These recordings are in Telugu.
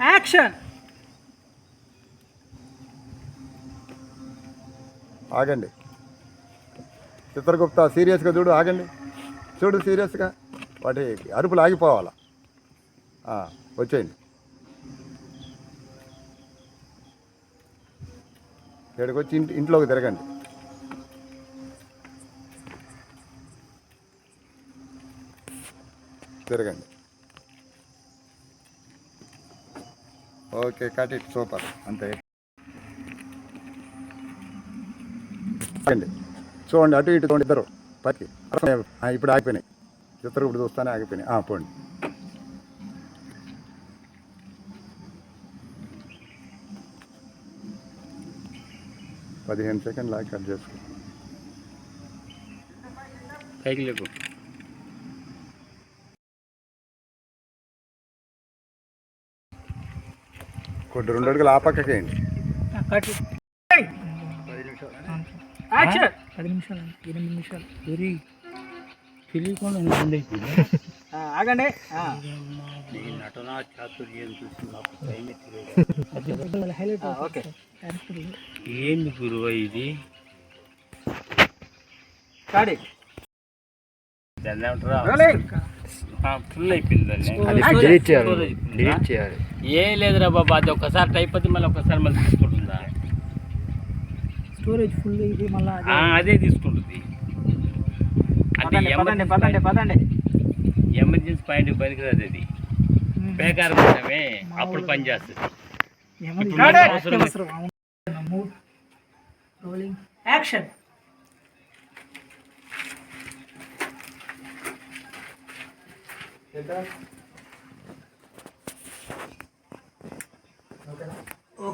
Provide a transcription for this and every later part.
యాక్షన్ ఆగండి. చిత్రగుప్త సీరియస్గా చూడు ఆగండి. చూడు సీరియస్గా. వాటి అరుపులు ఆగిపోవాలా? వచ్చేయండి. ఇక్కడికి వచ్చి ఇంటి ఇంట్లోకి తిరగండి. తిరగండి. ఓకే కట్ ఇట్ సూపర్ అంతే. చూడండి. అటు ఇటు చూడండి ఇద్దరు. పక్కి ఇప్పుడు ఆగిపోయినాయి. చిత్రం ఇప్పుడు చూస్తానే ఆగిపోయినాయి. పోండి. పదిహేను సెకండ్లు ఆగి కట్ చేసుకో. పైకి లేకు కొద్ది రెండు అడుగులు ఆ పక్కకి వేయండి. కట్. యాక్షన్ పది నిమిషాలు ఎనిమిది నిమిషాలు. వెరీ తెలియకుండా ఉండే ఆగండి. ఆ. నీ నటనా చాతుర్యం చూసి నాకు భయమే తెలియదు. ఆ, ఓకే. ఏంది గురువ ఇది? కాడి దాన్ని ఏమంటారా? రోలింగ్ ఫుల్ దాన్ని. చేయాలి. అయిపోయిందా? డిలీట్ చేయాలి. ఏం లేదురా బాబా అది ఒకసారి టైప్ అయితే మళ్ళీ ఒకసారి మళ్ళీ తీసుకుంటుందా? స్టోరేజ్ ఫుల్ ఇది మళ్ళీ అదే. తీసుకుంటుంది. అంటే పదండి పదండి ఎమర్జెన్సీ పాయింట్ పనికిరాదు అది. బేకారం ఉండమే అప్పుడు పని చేస్తుంది.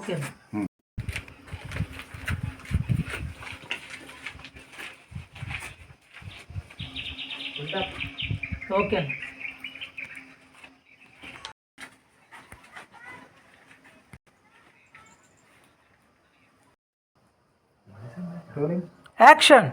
Okay okay Action.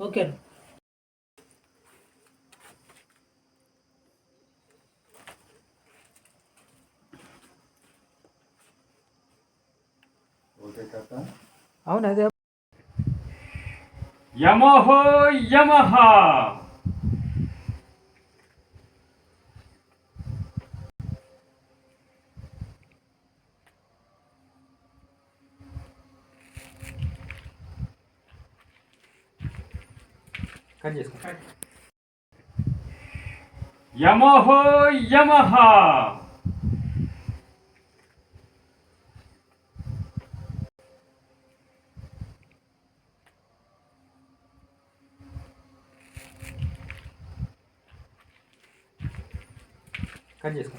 Okay అవును అదే. యమహో యమహ. కట్ చేసుకో యమహో యమహ కట్ చేసుకో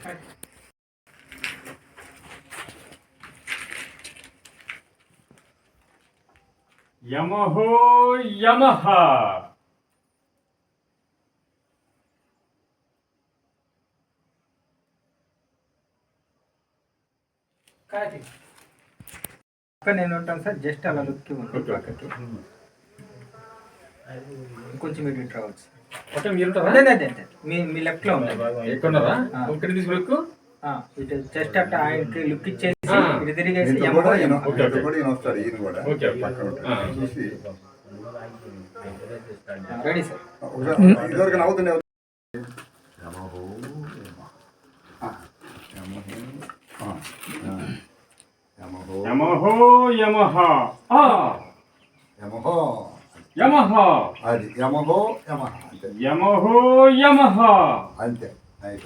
అక్కడ నేను ఉంటాను సార్ జస్ట్ అలా లుక్ ఇవ్వండి పక్కకి. కొంచెం ఇటు ఇటు రావచ్చు. ఓకే మీరు ఉంటారా అదే అదే అదే. మీ మీ లెఫ్ట్లో ఉంది. తీసుకు ఇటు జస్ట్ అట్లా ఆయనకి లుక్ ఇచ్చేసి. ఇటు తిరిగేసి వస్తాడు ఈయన కూడా. ఓకే. చూసి. Ready sir. ఒకసారి ఇదివరకు నవ్వుతుండే ヤマホーヤマハあヤマホー。ヤマハー。あれヤマホーヤマハーヤマホーヤマハー。あんて。ない